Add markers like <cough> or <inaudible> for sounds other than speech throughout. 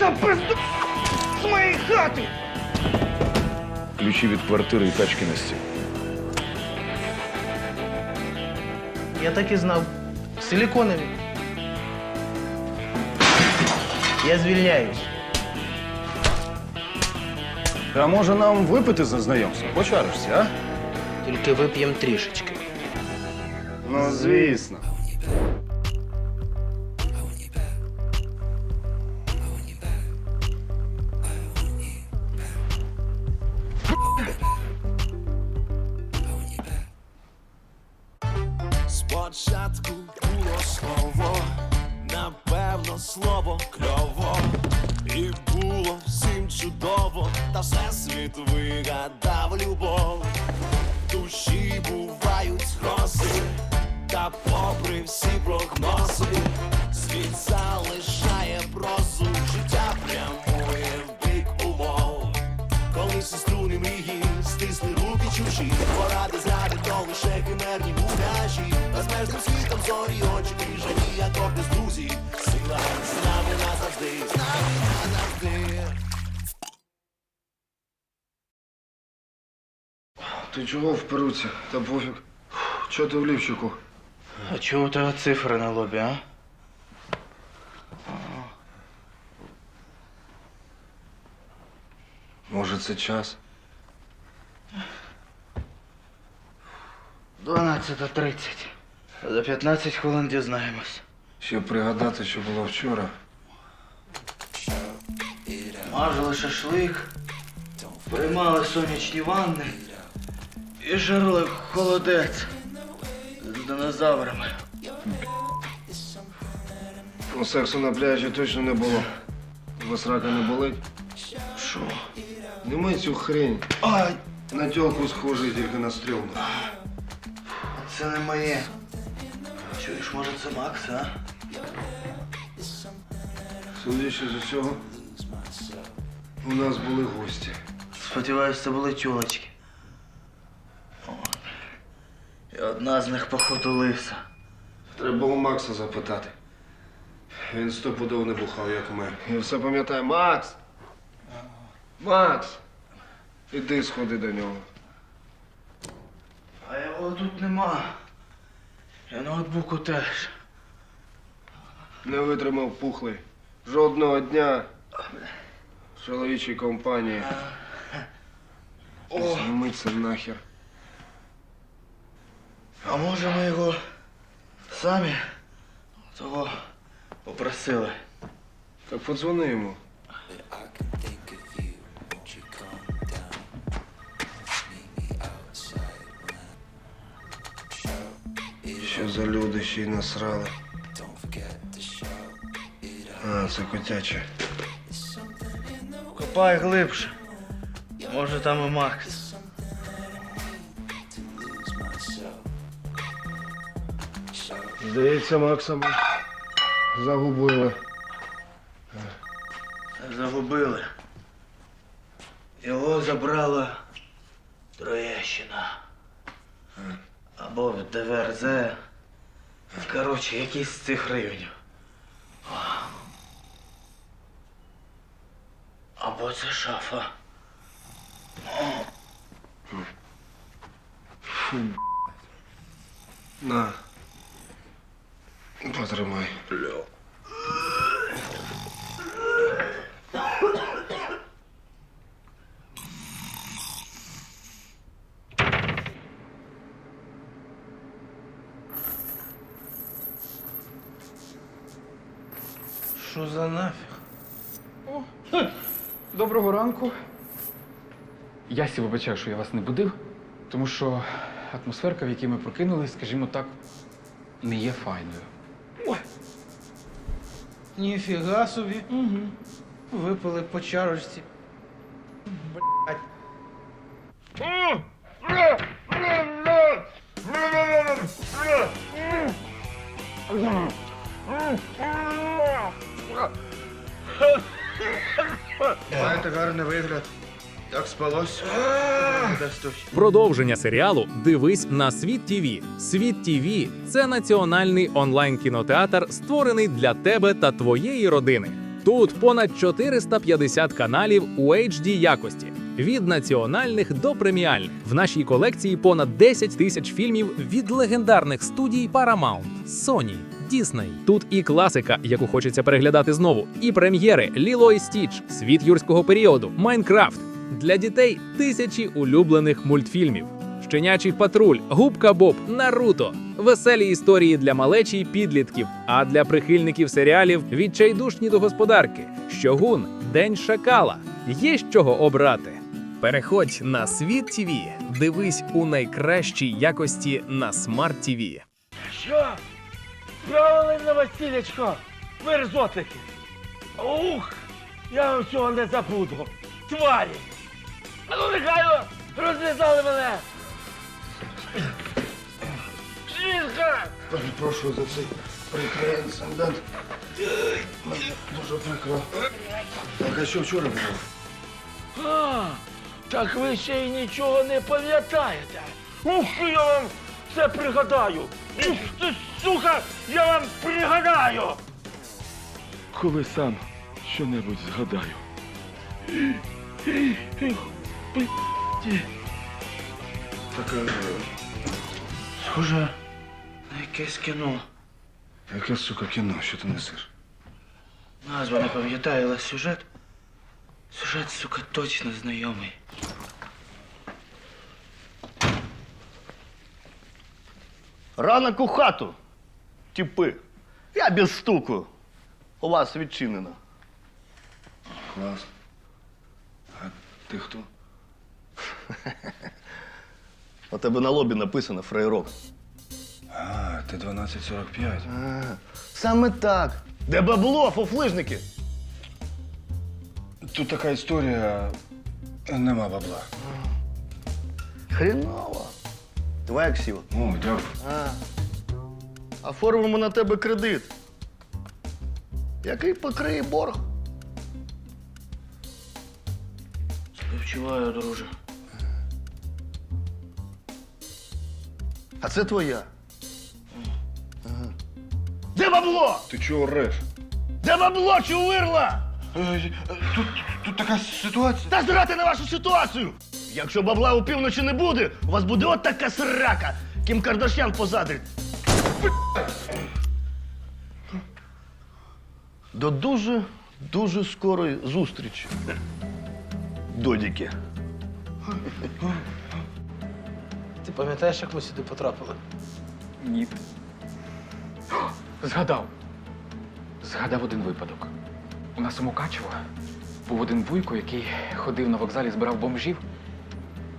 Та пизду з моєї хати! Ключі від квартири і тачки на стіл. Я так і знав. Силіконові. Я звільняюсь. А може нам випити за знайомство? Почаришся, а? Тільки вип'ємо трішечки. Ну, звісно. Спочатку було слово, напевно, слово кльово. І було всім чудово, та все світ вигадав любов. Душі бувають грози, та попри всі прогнози, світ залишає прозу, життя прямує чужі, поради зради, то лише химерні муляжі, безмежним світом зорі очі крижані, акорди з друзі, сила з нами назавжди, з нами назавжди. Ти чого в перуці? Та пофіг. Чого ти в лівчику? А чого у тебе цифри на лобі, а? Може, це час? 12.30. За 15 хвилин дізнаємось. Ще пригадати, що було вчора. Мажили шашлик, приймали сонячні ванни і жарили холодець з динозаврами. Ну, сексу на пляжі точно не було. Вас рака не болить? Що? Нема цю хрень. Ай, На тілку схожий тільки на стрілну. Це не моє. Чуєш, може це Макс, а? Судячи з усього, у нас були гості. Сподіваюсь, це були тюлочки. О, І одна з них походу лиса. Треба у Макса запитати. Він стопудов не бухав, як ми. І все пам'ятає. Макс! Макс! Іди сходи до нього. А його тут нема. І ноутбуку теж. Не витримав пухлий. Жодного дня в чоловічій компанії. О, нахер. а може ми його самі того попросили. Так подзвони йому. За люди ще й насрали? А, це котяче. Копай глибше. Може там і Макс. Здається, Макса ми загубили. Загубили. Його забрала Троєщина. Або в ДВРЗ. Коротше, якийсь з цих районів. Або це шафа. Фу. На. Потримай. Що за нафіг? Доброго ранку. Я сі вибачаю, що я вас не будив, тому що атмосферка, в якій ми прокинулись, скажімо так, не є файною. Ніфіга собі. Угу. Випили по чарочці. Спалось? <gasps> Продовження серіалу Дивись на світ ТІВІ. Світ ТІВІ – це національний онлайн кінотеатр, створений для тебе та твоєї родини. Тут понад 450 каналів у HD якості. Від національних до преміальних в нашій колекції понад 10 тисяч фільмів від легендарних студій Paramount, Sony, Disney. Тут і класика, яку хочеться переглядати знову, і прем'єри Ліло і Стіч, Світ юрського періоду, Майнкрафт. Для дітей тисячі улюблених мультфільмів. Щенячий патруль, губка Боб, Наруто, веселі історії для малечі й підлітків, а для прихильників серіалів відчайдушні до господарки, Щогун, День Шакала. Є з чого обрати. Переходь на світ ТВ. Дивись у найкращій якості на смарт ТВ. Що? Правильно, Василечко, мерзотики. Ух, я вам цього не забуду. Тварі. А ну нехай розв'язали мене. Жінка! Перепрошую за цей прикрий інцидент. Дуже прикро. Так, а що вчора було? А, так ви ще й нічого не пам'ятаєте. Ух, я вам все пригадаю. Ух ти, сука, я вам пригадаю. Коли сам що-небудь згадаю. Так, е, Схоже на якесь кіно. яке, сука, кіно, що ти несеш? Назва не пам'ятаю, але сюжет. Сюжет, сука, точно знайомий. Ранок у хату. Тіпи. Я без стуку. У вас відчинено. Клас. А ти хто? <laughs> У тебе на лобі написано фрейрок. А, ти 1245. Саме так. Де бабло, фуфлижники? Тут така історія. Нема бабла. Хріново. Твоя ксіва. О, дякую. А. Оформимо на тебе кредит. Який покриє борг? Співчуваю, друже. А це твоя. Ага. Де бабло? Ти чого реш? Де бабло, чувирла? Тут, тут така ситуація. Та зрати на вашу ситуацію! Якщо бабла у півночі не буде, у вас буде от така срака, ким Кардашян позадрить. До дуже, дуже скорої зустрічі. Додіки. Пам'ятаєш, як ми сюди потрапили? Ні. Згадав. Згадав один випадок. У нас у Мукачево був один вуйко, який ходив на вокзалі, збирав бомжів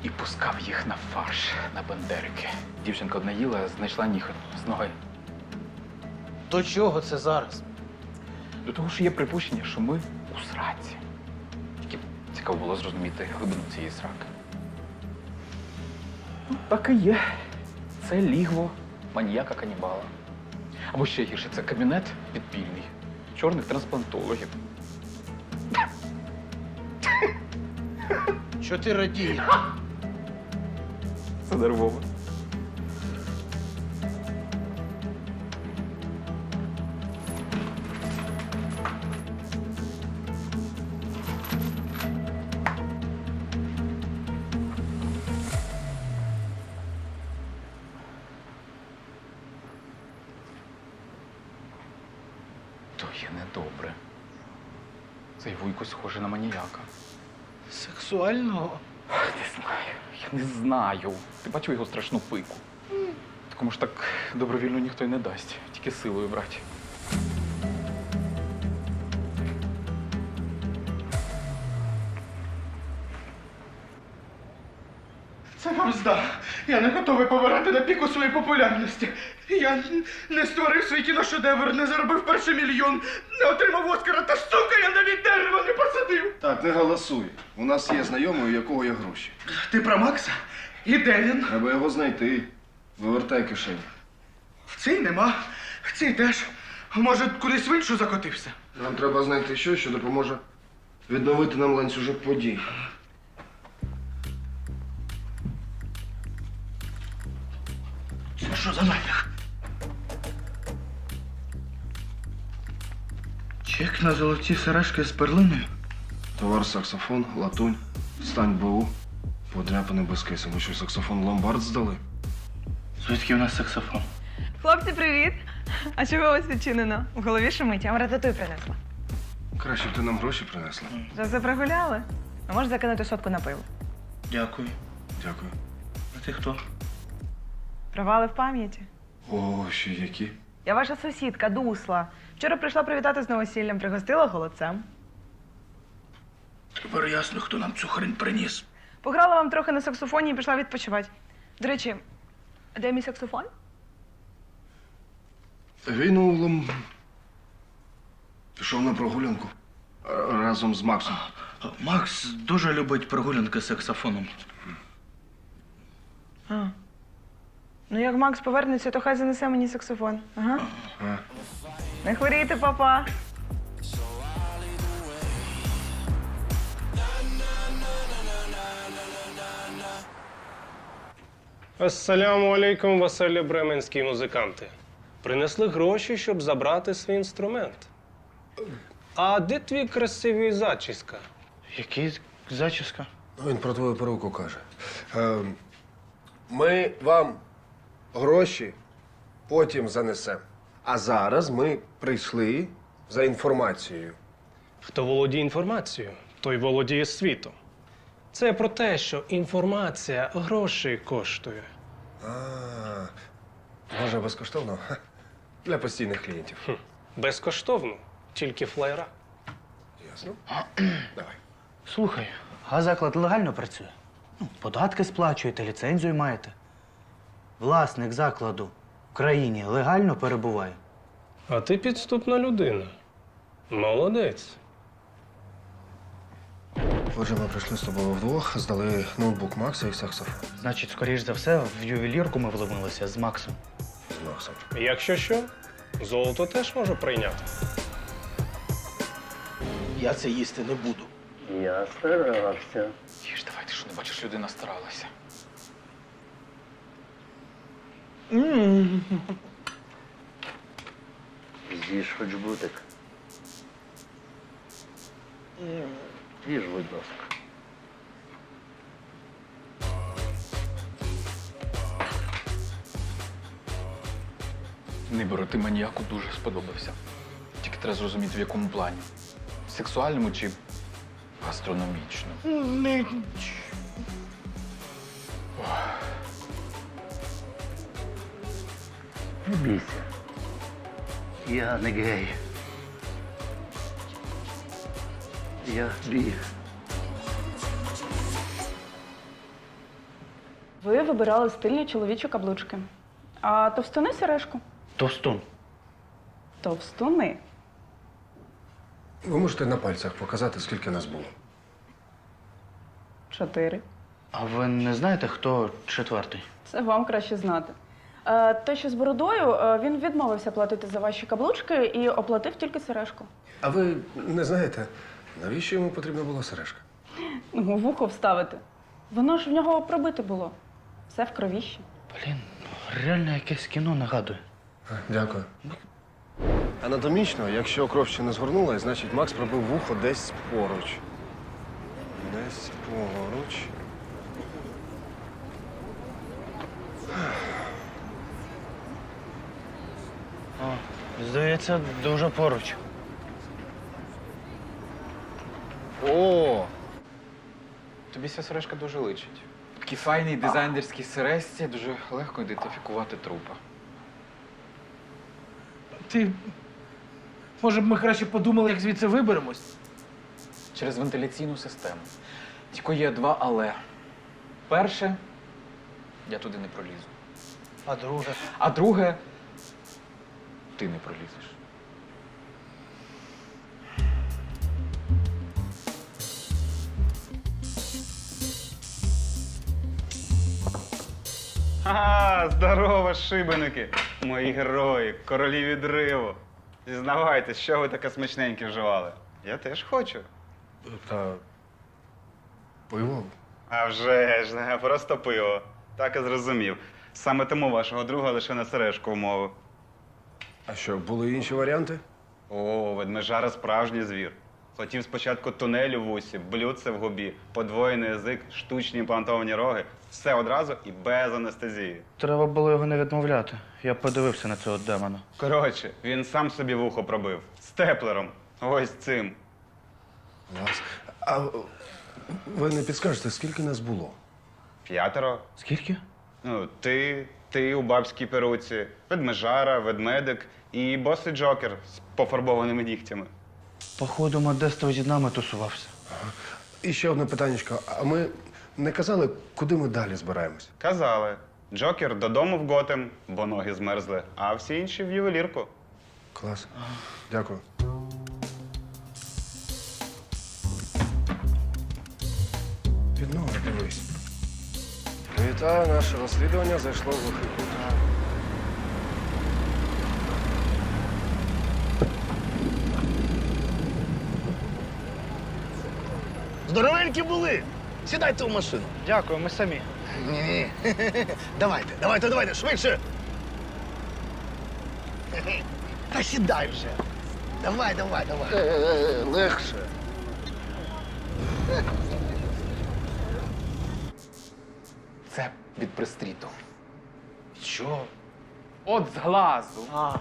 і пускав їх на фарш, на бандерики. Дівчинка одна їла, знайшла ніхот з ноги. До чого це зараз? До того ж є припущення, що ми у сраці. Тільки цікаво було зрозуміти глибину цієї сраки. Так і є. Це лігво маніяка канібала. Або ще гірше, це кабінет підпільний чорних трансплантологів. Що ти радієш? Це нервово. Сексуального? Не знаю. Я не знаю. Ти бачив його страшну пику. Такому ж так добровільно ніхто й не дасть, тільки силою брати. Це вам зда. Я не готовий помирати на піку своєї популярності. Я не створив свій кіношедевр, не заробив перший мільйон, не отримав Оскара, та сука, я навіть дерева не посадив. Так, не голосуй. У нас є знайомий, у якого є гроші. Ти про Макса? І де він? Треба його знайти. Вивертай кишені. В цій нема, в цій теж. Може, кудись в іншу закотився? Нам треба знайти щось, що допоможе відновити нам ланцюжок подій. Це що за нафіг? Чек на золоті сережки з перлиною? Товар саксофон, латунь, стань БУ. Подряпаний без кейсу. Ми що, саксофон ломбард здали? Звідки в нас саксофон? Хлопці, привіт! А чого у вас відчинено? В голові шумить, я вам рататуй принесла. Краще б ти нам гроші принесла. Вже все прогуляли? А можеш закинути сотку на пиво? Дякую. Дякую. А ти хто? Провали в пам'яті. О, ще які. Я ваша сусідка, Дусла. Вчора прийшла привітати з новосіллям, пригостила голодцем. Тепер ясно, хто нам цю хрень приніс. Пограла вам трохи на саксофоні і пішла відпочивати. До речі, де мій саксофон? Він у лом... Пішов на прогулянку. Разом з Максом. Макс дуже любить прогулянки з саксофоном. А. Ну, як Макс повернеться, то хай занесе мені саксофон. Ага. А. Не хворійте, папа. Ассаляму алейкум, Василі бременські музиканти. Принесли гроші, щоб забрати свій інструмент. А де твій красивий зачіска? Який зачіска? Він про твою перуку каже. Е, ми вам гроші потім занесемо. А зараз ми прийшли за інформацією. Хто володіє інформацією, той володіє світом. Це про те, що інформація грошей коштує. А, може, безкоштовно? Ха. Для постійних клієнтів. Хм. Безкоштовно, тільки флайра. Ясно? Давай. Слухай, а заклад легально працює? Ну, податки сплачуєте, ліцензію маєте. Власник закладу в країні легально перебуває. А ти підступна людина. Молодець. Отже, ми прийшли з тобою вдвох, здали ноутбук Макса і саксофон Значить, скоріш за все, в ювелірку ми вломилися з Максом. з Максом. Якщо що, золото теж можу прийняти. Я це їсти не буду. Я старався. Їж, давай, ти що не бачиш, людина старалася. З'їж хоч бутик. Їж, будь ласка. Ниборо, ти маніяку дуже сподобався. Тільки треба зрозуміти, в якому плані. Сексуальному чи гастрономічному. Не... Бійся. Я не гей. Я бій. Ви вибирали стильні чоловічі каблучки. А товстуни сережку? Товстун. Товстуни. Ви можете на пальцях показати, скільки нас було. Чотири. А ви не знаєте, хто четвертий? Це вам краще знати. Е, те, що з бородою, е, він відмовився платити за ваші каблучки і оплатив тільки сережку. А ви не знаєте, навіщо йому потрібна була сережка? Ну, вухо вставити. Воно ж в нього пробите було. Все в кровіщі. Блін, реально якесь кіно нагадує. Дякую. Анатомічно, якщо кров ще не згорнула, значить Макс пробив вухо десь поруч. Десь поруч. О, здається, дуже поруч. О! Тобі ця сережка дуже личить. Такі файні дизайнерські сережці дуже легко ідентифікувати трупа. Ти. Може б ми краще подумали, як звідси виберемось? Через вентиляційну систему. Тільки є два але. Перше, я туди не пролізу. А друге. А друге, ти не пролізеш. Ага, здорово, шибеники! Мої герої, королі відриву. Зізнавайтесь, що ви таке смачненьке вживали? Я теж хочу. Та. Пиво. А вже ж, не, <laughs> просто пиво. Так і зрозумів. Саме тому вашого друга лише на сережку вмовив. А що, були інші варіанти? О, ведмежара справжній звір. Хотів спочатку тунель у вусі, блюдце в губі, подвоєний язик, штучні імплантовані роги. Все одразу і без анестезії. Треба було його не відмовляти. Я подивився на цього демона. Коротше, він сам собі вухо пробив. Степлером. Ось цим. Клас. А ви не підскажете, скільки нас було? П'ятеро. Скільки? Ну, ти, ти у бабській перуці, ведмежара, ведмедик і босий Джокер з пофарбованими нігтями. Походу, Модесто зі нами тусувався. І ще одне питаннячко. А ми не казали, куди ми далі збираємось? Казали. Джокер додому в Готем, бо ноги змерзли, а всі інші в ювелірку. Клас. Дякую. Вітаю, наше розслідування зайшло в глухий кут. Здоровенькі були. Сідайте в машину. Дякую, ми самі. Ні-ні. Давайте, давайте, давайте, швидше. Та сідай вже. Давай, давай, давай. Легше. Це від пристріту. Що? От з глазу. А.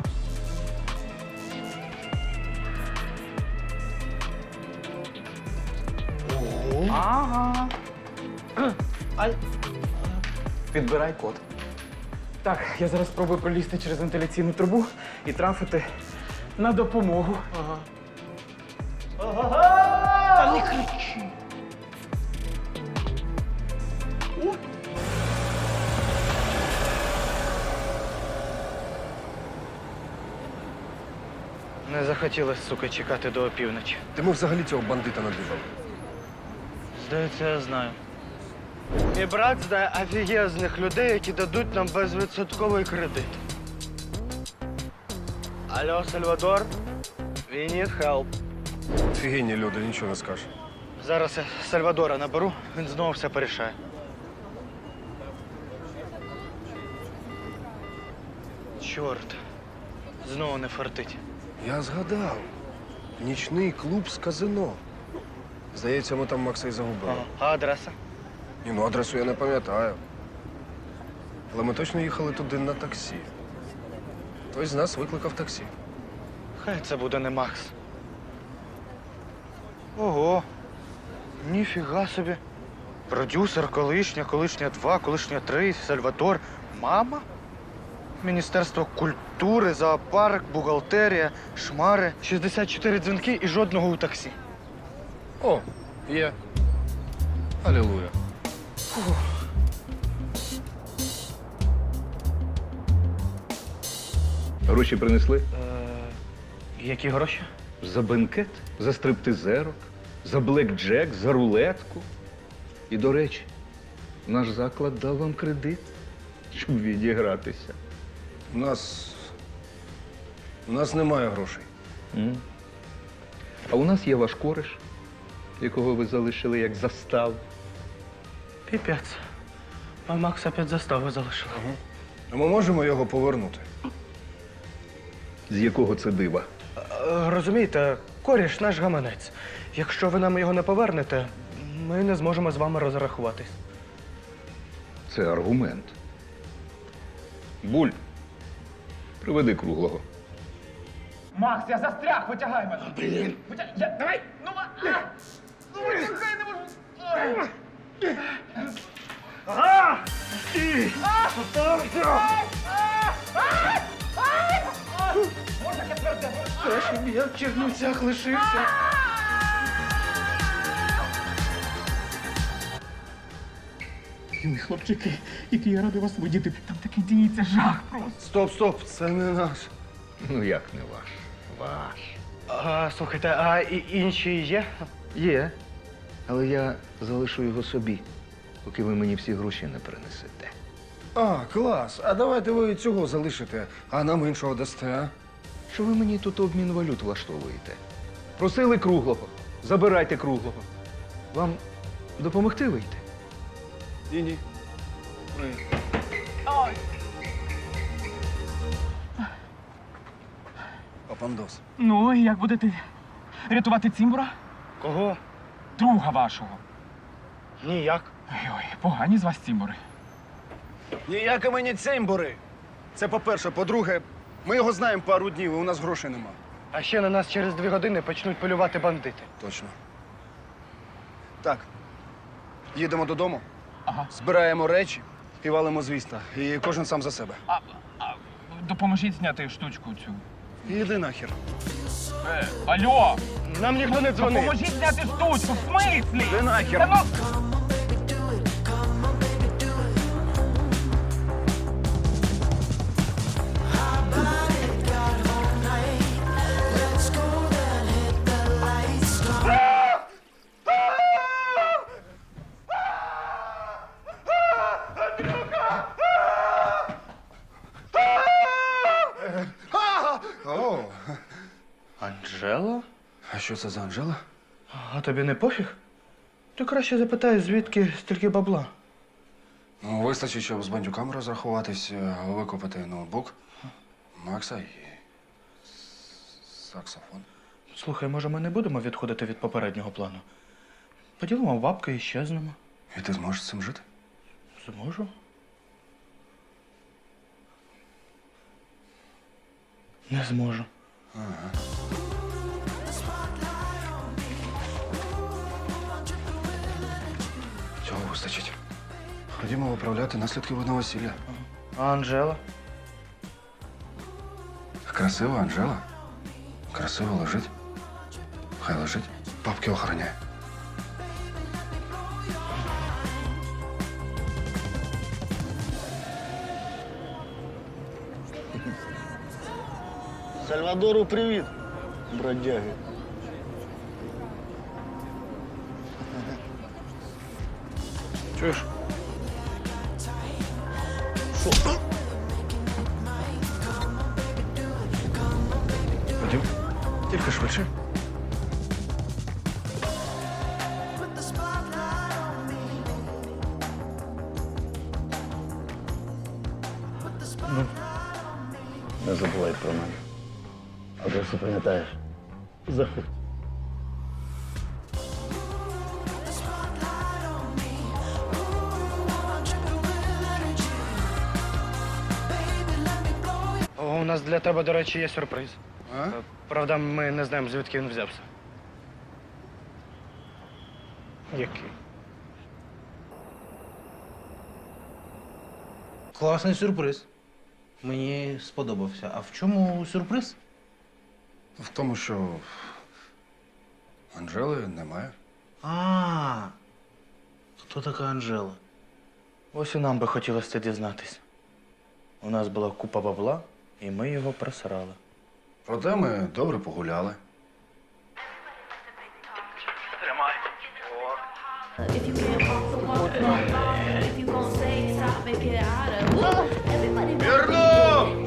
Ага. Підбирай код. Так, я зараз спробую пролізти через вентиляційну трубу і трафити на допомогу. Та не кричи. Не захотілося, сука, чекати до опівночі. Ти ми взагалі цього бандита надибали. Здається, я знаю. Мій брат знає офігезних людей, які дадуть нам безвідсотковий кредит. Алло, Сальвадор, we need help. Фігійні люди, нічого не скажеш. Зараз я Сальвадора наберу, він знову все порішає. Чорт, знову не фартить. Я згадав. Нічний клуб з казино. Здається, ми там Макса і загубили. А адреса? Ні, ну адресу я не пам'ятаю. Але ми точно їхали туди на таксі. Хтось з нас викликав таксі. Хай це буде не Макс. Ого. Ніфіга собі. Продюсер, колишня, колишня 2, колишня 3, Сальватор. Мама? Міністерство культури, зоопарк, бухгалтерія, шмари, 64 дзвінки і жодного у таксі. О, є. Алілуя. Гроші принесли? Е, які гроші? За бенкет, за стриптизерок, за блекджек, за рулетку. І, до речі, наш заклад дав вам кредит, щоб відігратися. У нас. У нас немає грошей. М? А у нас є ваш кореш, якого ви залишили як застав. Піпець. А Макс опять застави залишила. А ми можемо його повернути. З якого це дива? Е, Розумієте, коріш наш гаманець. Якщо ви нам його не повернете, ми не зможемо з вами розрахуватись. Це аргумент. Буль, приведи круглого. Макс, я застряг, витягай мене. Блін. Витягай, Я... Давай! Ну, а... ну витягай, не можу. Ага! І! Остався! Можна я тверде? Б я в Чернівцях лишився. Мій хлопчики, які я радий вас видіти. Там такий діється жах просто. Стоп, стоп, це не наш. Ну як не ваш? Ваш. А, слухайте, а і інші є? Є. Але я залишу його собі, поки ви мені всі гроші не принесете. А, клас. А давайте ви цього залишите, а нам іншого дасте, а? Що ви мені тут обмін валют влаштовуєте? Просили круглого. Забирайте круглого. Вам допомогти вийти? Ні-ні. пандос. Ну, і як будете рятувати Цімбура? Кого? Друга вашого. Ніяк. Ой, погані з вас Цімбури. Ніякі мені цимбури. Це по-перше. По-друге, ми його знаємо пару днів, і у нас грошей нема. А ще на нас через дві години почнуть полювати бандити. Точно. Так. Їдемо додому, Ага. збираємо речі і валимо з міста. І кожен сам за себе. А, а, допоможіть зняти штучку цю. Іди нахер. Е, алло! Нам ніхто не дзвонив. Допоможіть зняти штучку, в смислі? Іди нахер. Та ну... а що за Анжела? А тобі не пофіг? Ти краще запитай, звідки стільки бабла. Ну, вистачить, щоб з бандюками розрахуватись, е, викупити ноутбук, Макса і саксофон. Слухай, може, ми не будемо відходити від попереднього плану? Поділимо бабки і щезнемо. І ти зможеш з цим жити? Зможу. Не зможу. Цього вистачить. Ходімо виправляти наслідки водного весілля. А Анжела? Красива Анжела. Красиво лежить. Хай лежить. Папки охороняє. Сальвадору привіт, бродяги. Чуєш? Ходім. Тільки швидше. Не забувай про мене. Адресу пам'ятаєш. Заходь. Нас для тебе, до речі, є сюрприз. А? Е, Правда, ми не знаємо, звідки він взявся. Який? Класний сюрприз. Мені сподобався. А в чому сюрприз? В тому, що Анжели немає. А, хто така Анжела? Ось і нам би хотілося це дізнатись. У нас була купа бабла, і ми його просрали. Проте ми добре погуляли. If you can't walk the walk, walk, walk. If you gon' say stop, make it harder. Everybody wanna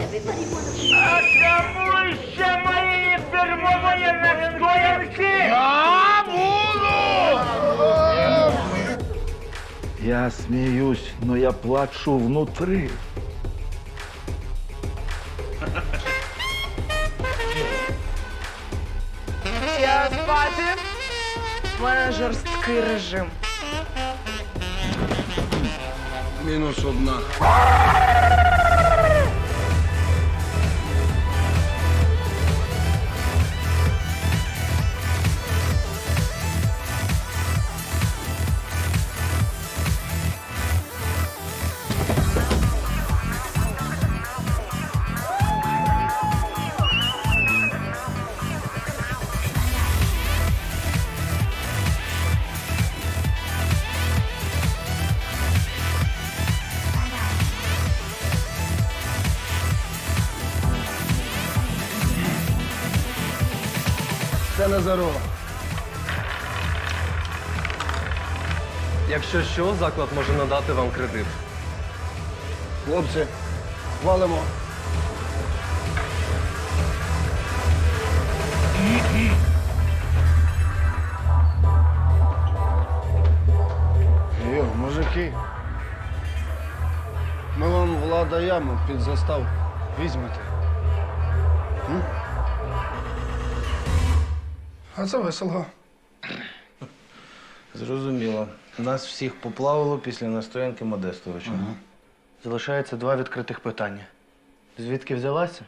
Everybody wanna be А тому ще моєї фірмової настоянки! Я буду! Я сміюсь, но я плачу внутри. Спати. У режим. Мінус одна. Якщо що, заклад може надати вам кредит. Хлопці, валимо. Йо, мужики. Ми вам влада яму під застав візьмете. М? А це весело. Зрозуміло. Нас всіх поплавило після настоянки Модестовича. Залишається два відкритих питання: звідки взялася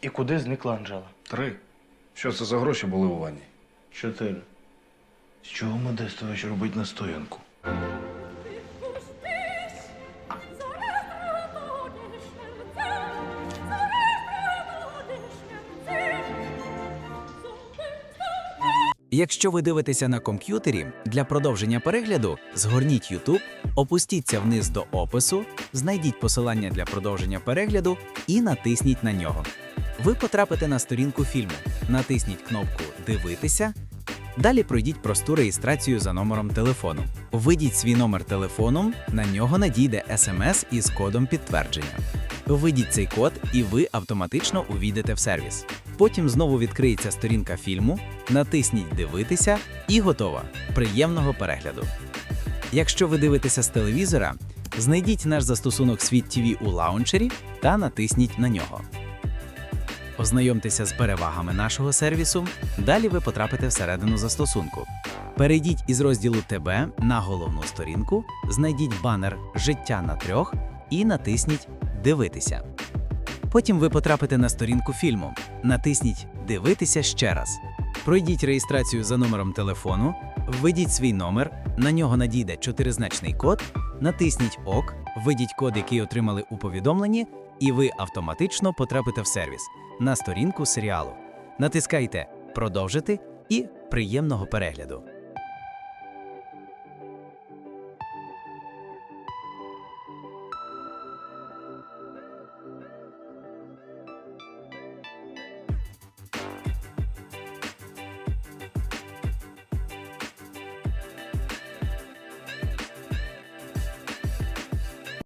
і куди зникла Анжела? Три. Що це за гроші були у ванні? Чотири. З чого Модестович робить настоянку? Якщо ви дивитеся на комп'ютері, для продовження перегляду згорніть YouTube, опустіться вниз до опису, знайдіть посилання для продовження перегляду і натисніть на нього. Ви потрапите на сторінку фільму, натисніть кнопку Дивитися. Далі пройдіть просту реєстрацію за номером телефону. Введіть свій номер телефону, на нього надійде смс із кодом підтвердження. Введіть цей код, і ви автоматично увійдете в сервіс. Потім знову відкриється сторінка фільму, натисніть Дивитися і готово. Приємного перегляду. Якщо ви дивитеся з телевізора, знайдіть наш застосунок Світ ТВ у лаунчері та натисніть на нього. Ознайомтеся з перевагами нашого сервісу. Далі ви потрапите всередину застосунку. Перейдіть із розділу ТБ на головну сторінку, знайдіть банер Життя на трьох і натисніть Дивитися. Потім ви потрапите на сторінку фільму. Натисніть Дивитися ще раз. Пройдіть реєстрацію за номером телефону, введіть свій номер, на нього надійде чотиризначний код, натисніть ОК, введіть код, який отримали у повідомленні, і ви автоматично потрапите в сервіс на сторінку серіалу. Натискайте Продовжити і приємного перегляду.